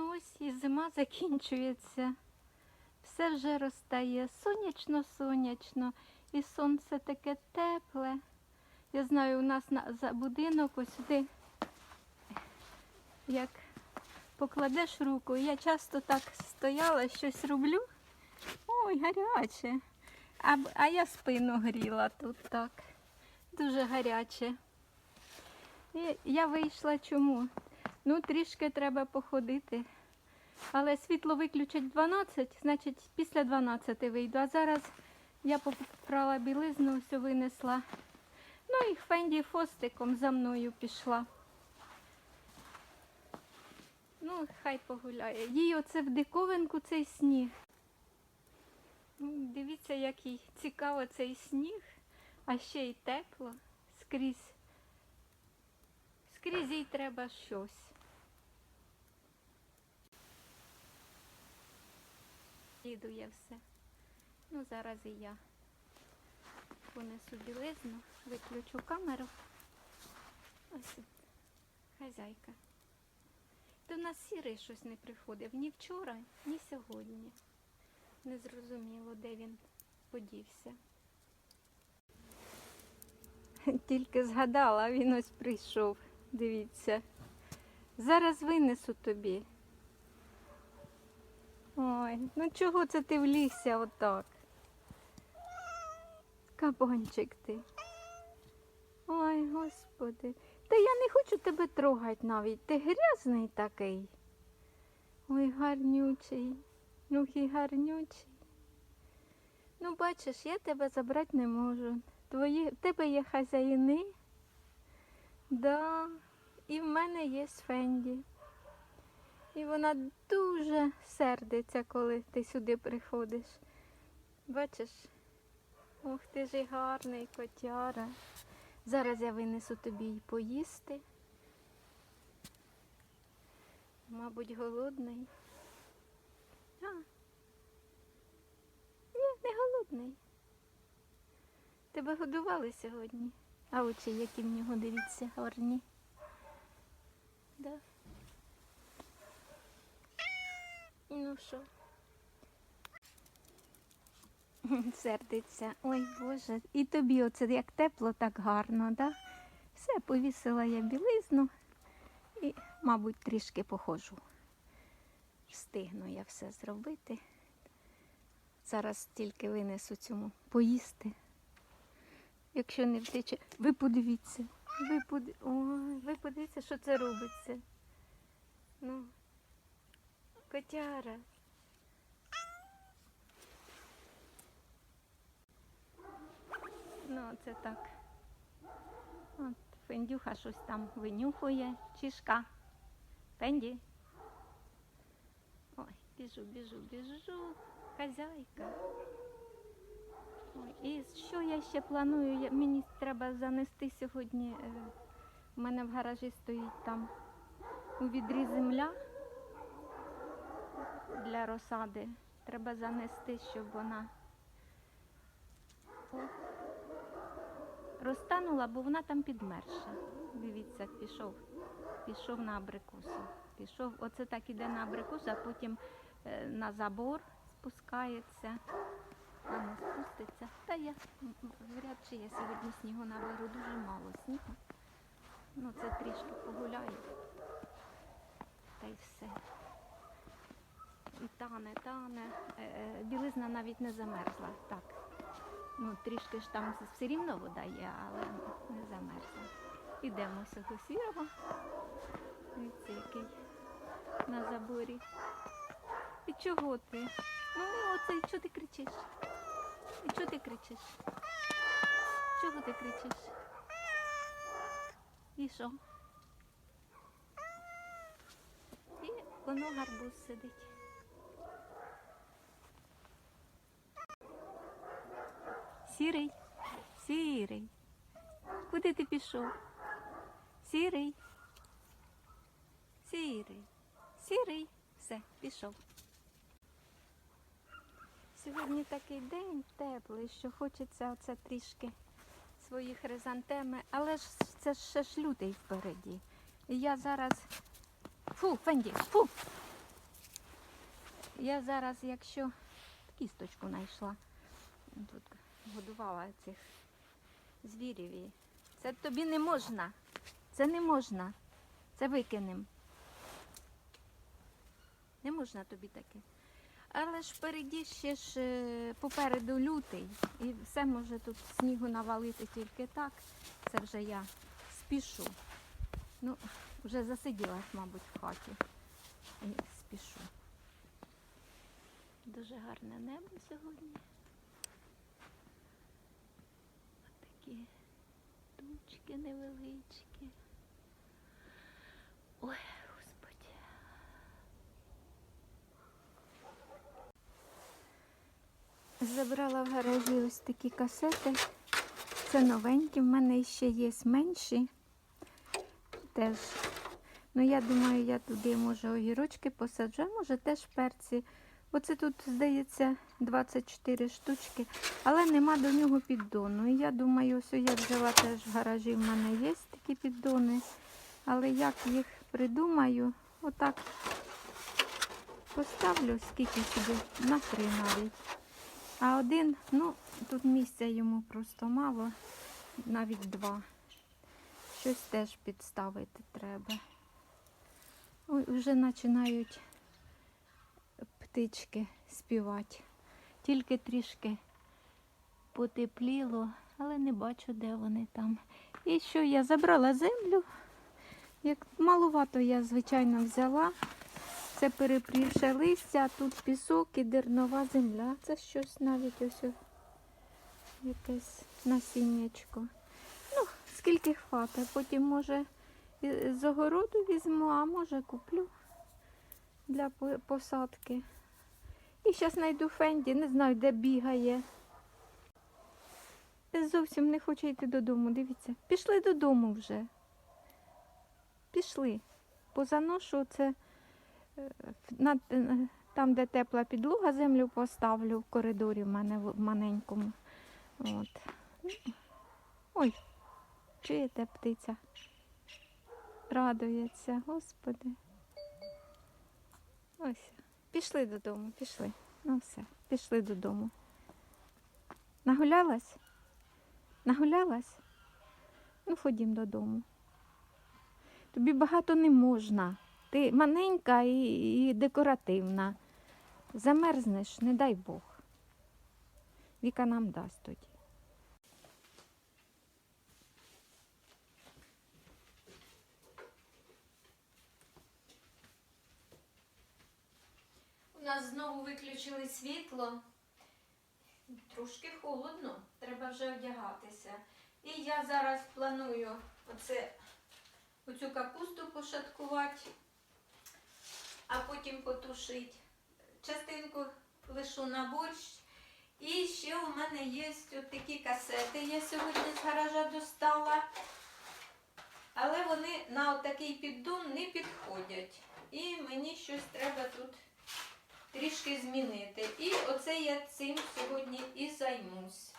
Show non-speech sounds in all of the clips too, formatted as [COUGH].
Ну ось і зима закінчується. Все вже розтає сонячно-сонячно, і сонце таке тепле. Я знаю, у нас на, за будинок ось сюди, як покладеш руку, я часто так стояла, щось роблю. Ой, гаряче. А, а я спину гріла тут так. Дуже гаряче. І я вийшла чому? Ну, трішки треба походити. Але світло виключать 12, значить після 12 вийду. А зараз я попрала білизну, все винесла. Ну і Фенді фостиком за мною пішла. Ну, хай погуляє. Їй оце в диковинку цей сніг. Ну, Дивіться, який цікаво цей сніг, а ще й тепло скрізь. Скрізь їй треба щось. Їду все. Ну, зараз і я понесу білизну, виключу камеру. Ось хазяйка. До нас сірий щось не приходив ні вчора, ні сьогодні. Не зрозуміло, де він подівся. Тільки згадала, він ось прийшов. Дивіться. Зараз винесу тобі. Ой, ну чого це ти влігся отак? Кабанчик ти. Ой, господи. Та я не хочу тебе трогати навіть. Ти грязний такий. Ой, гарнючий. Ну, і гарнючий. Ну, бачиш, я тебе забрати не можу. Твої, в тебе є хазяїни. Да. І в мене є Фенді. І вона дуже сердиться, коли ти сюди приходиш. Бачиш? Ох, ти ж і гарний котяра. Зараз я винесу тобі й поїсти. Мабуть, голодний. А. Ні, не голодний. Тебе годували сьогодні. А очі, які в нього, дивіться, гарні. Да. Ну що? [LAUGHS] Сердиться. Ой, Боже. І тобі оце як тепло, так гарно, да? Все, повісила я білизну і, мабуть, трішки походжу. Встигну я все зробити. Зараз тільки винесу цьому поїсти. Якщо не втече, ви подивіться. Ви под... Ой, ви подивіться, що це робиться. Ну, котяра. Ну, це так. От Фендюха щось там винюхує. Чішка. Фенді. Ой, біжу, біжу, біжу. Хазяйка. І що я ще планую? Мені треба занести сьогодні. е, У мене в гаражі стоїть там у відрі земля для розсади. Треба занести, щоб вона розтанула, бо вона там підмерша. Дивіться, пішов, пішов на абрикосу. Пішов, оце так іде на абрикосу, а потім е, на забор спускається. Не спуститься. Та я вряд чи я сьогодні снігу наберу дуже мало снігу. Ну це трішки погуляю. Та й все. І тане, тане. Е, е, Білизна навіть не замерзла. Так. Ну, трішки ж там все рівно вода є, але не замерзла. Ідемо сього сірого. Дивіться, який на заборі. І чого ти? Ну, оце, чого ти кричиш? І чого ти кричиш? Чого ти кричиш? І що? І воно гарбуз сидить. Сірий, сірий. Куди ти пішов? Сірий. Сірий. Сірий. Все, пішов. Сьогодні такий день теплий, що хочеться оце трішки свої хризантеми, але ж це ж ще ж лютий впереді. І я зараз. Фу, Фенді, фу! Я зараз, якщо кісточку знайшла, тут годувала цих звірів. і Це тобі не можна. Це не можна. Це викинем. Не можна тобі таке. Але ж впереді ще ж е, попереду лютий, і все може тут снігу навалити тільки так. Це вже я спішу. Ну, вже засиділась, мабуть, в хаті. І спішу. Дуже гарне небо сьогодні. Такі тучки невеличкі. Ой, господи. Забрала в гаражі ось такі касети. Це новенькі, в мене ще є менші. Теж. Ну, я думаю, я туди, може, огірочки посаджу, а може теж перці. Оце тут, здається, 24 штучки, але нема до нього піддону. І я думаю, ось я взяла теж в гаражі, в мене є такі піддони. Але як їх придумаю, отак поставлю, скільки собі, на три навіть. А один, ну, тут місця йому просто мало, навіть два. Щось теж підставити треба. Ой, вже починають птички співати. Тільки трішки потепліло, але не бачу, де вони там. І що я забрала землю. Як малувато я, звичайно, взяла. Це перепрівше листя, тут пісок і дернова земля. Це щось навіть ось якесь насіннячко. Ну, скільки хватає. Потім, може, з огороду візьму, а може куплю для посадки. І зараз знайду Фенді, не знаю, де бігає. Зовсім не хоче йти додому, дивіться. Пішли додому вже. Пішли. Позаношу це там, де тепла підлога, землю поставлю в коридорі в мене в маленькому. От. Ой, чуєте птиця? Радується, господи. Ось. Пішли додому, пішли. Ну все, пішли додому. Нагулялась? Нагулялась? Ну, ходім додому. Тобі багато не можна. Ти маленька і, і декоративна. Замерзнеш, не дай Бог. Віка нам дасть тоді. У нас знову виключили світло. Трошки холодно, треба вже одягатися. І я зараз планую оце, оцю капусту пошаткувати, а потім потушити. Частинку лишу на борщ. І ще у мене є ось такі касети. Я сьогодні з гаража достала. Але вони на отакий піддон не підходять. І мені щось треба тут трішки змінити. І оце я цим сьогодні і займусь.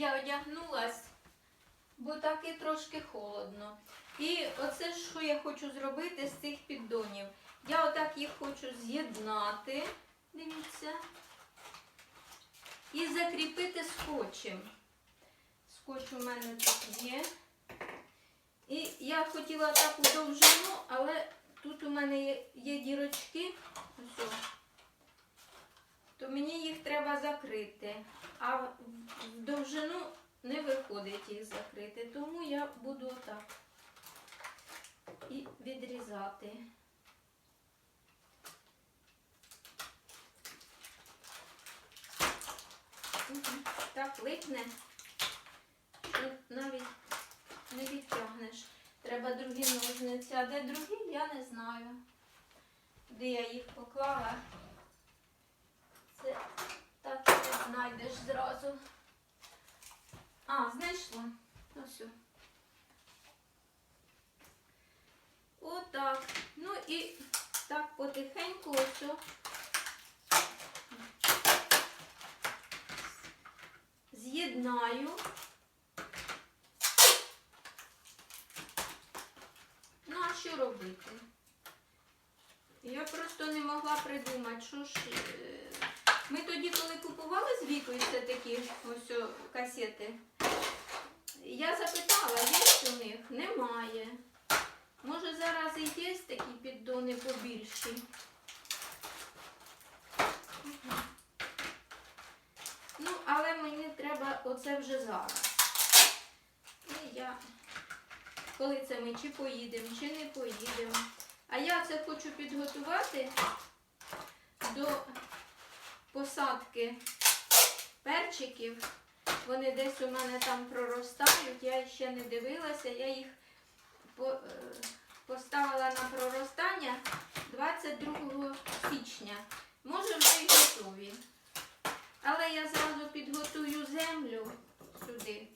Я одягнулась, бо так і трошки холодно. І оце що я хочу зробити з цих піддонів. Я отак їх хочу з'єднати, дивіться, і закріпити скотчем. Скотч у мене тут є. І я хотіла таку довжину, але тут у мене є, дірочки, ось. То мені їх треба закрити. А в довжину не виходить їх закрити, тому я буду отак і відрізати. Так липне, що навіть не відтягнеш. Треба другі ножниці. А де другі, я не знаю. Де я їх поклала. Це так не знайдеш зразу. А, знайшла. Ось. о. Отак. Ну і так потихеньку о. З'єднаю. робити. Я просто не могла придумати, що ж. Ми тоді, коли купували з вікою це такі ось касети, я запитала, є у них? Немає. Може зараз і є такі піддони побільші. Ну, але мені треба оце вже зараз. І я, коли це ми чи поїдемо, чи не поїдемо. А я це хочу підготувати до посадки перчиків. Вони десь у мене там проростають, я ще не дивилася, я їх е, поставила на проростання 22 січня. Може вже й готові. Але я зразу підготую землю сюди.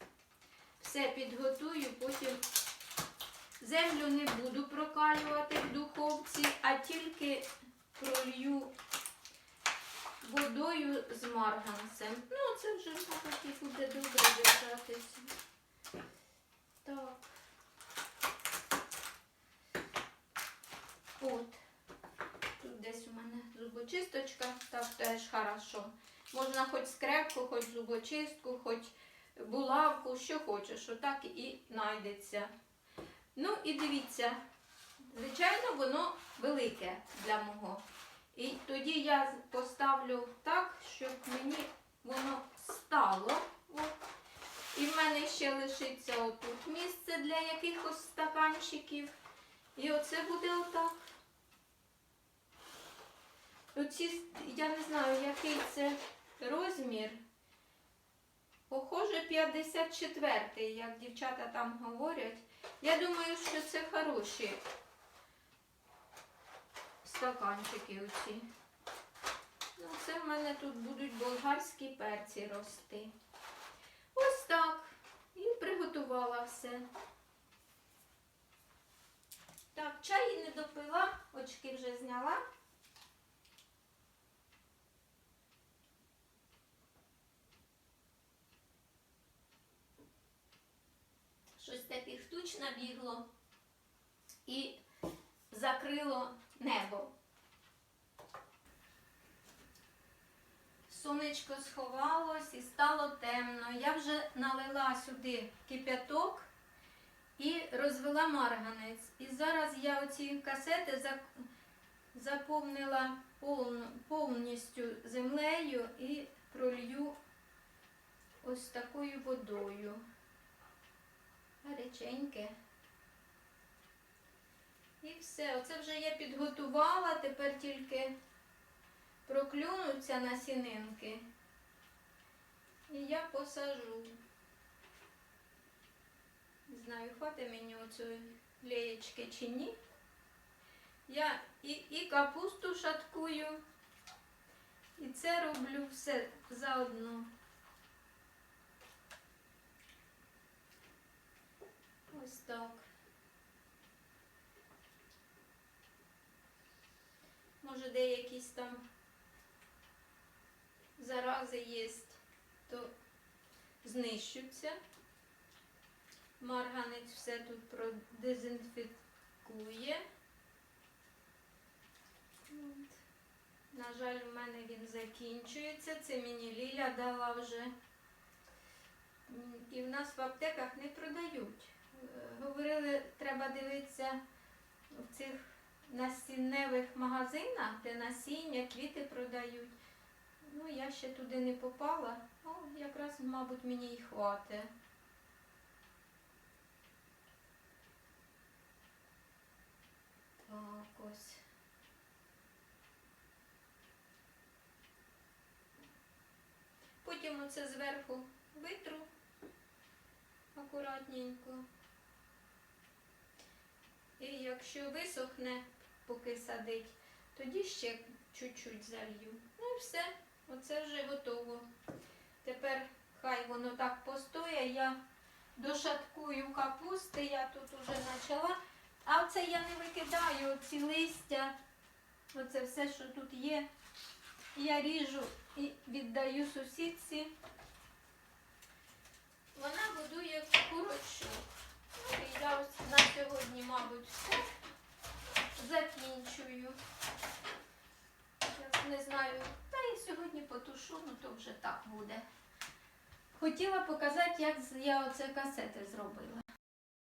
Все підготую, потім землю не буду прокалювати в духовці, а тільки пролью водою з марганцем. Ну, це вже мабуть, буде добре держатися. Так. От. Тут десь у мене зубочисточка, так теж хорошо. Можна хоч скрепку, хоч зубочистку, хоч булавку, що хочеш, отак і знайдеться. Ну і дивіться, звичайно, воно велике для мого. І тоді я поставлю так, щоб мені воно стало. І в мене ще лишиться отут місце для якихось стаканчиків. І оце буде отак. Оці, я не знаю, який це розмір. Похоже, 54-й, як дівчата там говорять. Я думаю, що це хороші стаканчики оці. Ну, це в мене тут будуть болгарські перці рости. Ось так. І приготувала все. Так, чай не допила, очки вже зняла. Щось таких туч набігло і закрило небо. Сонечко сховалось і стало темно. Я вже налила сюди кип'яток і розвела марганець. І зараз я оці касети заповнила повністю землею і пролью ось такою водою. Гаряченьке. І все. Оце вже я підготувала, тепер тільки проклюнуться насінинки. І я посажу. Не знаю, хватить мені оцю леєчки чи ні. Я і, і капусту шаткую, і це роблю все заодно. Ось так. Може, де якісь там зарази є, то знищуться. Марганець все тут продезінфікує. На жаль, у мене він закінчується. Це мені Ліля дала вже. І в нас в аптеках не продають. Е, Говорили, треба дивитися в цих насінневих магазинах, де насіння, квіти продають. Ну, я ще туди не попала. О, якраз, мабуть, мені й хватить. Так, ось. Потім оце зверху витру акуратненько. І якщо висохне, поки садить, тоді ще чуть-чуть залью. Ну і все, оце вже готово. Тепер хай воно так постоє, я дошаткую капусти, я тут уже почала. А оце я не викидаю, ці листя, оце все, що тут є. Я ріжу і віддаю сусідці. Вона годує курочок. Ну, і я ось на сьогодні, мабуть, все закінчую. Я не знаю, та і сьогодні потушу, ну то вже так буде. Хотіла показати, як я оце касети зробила.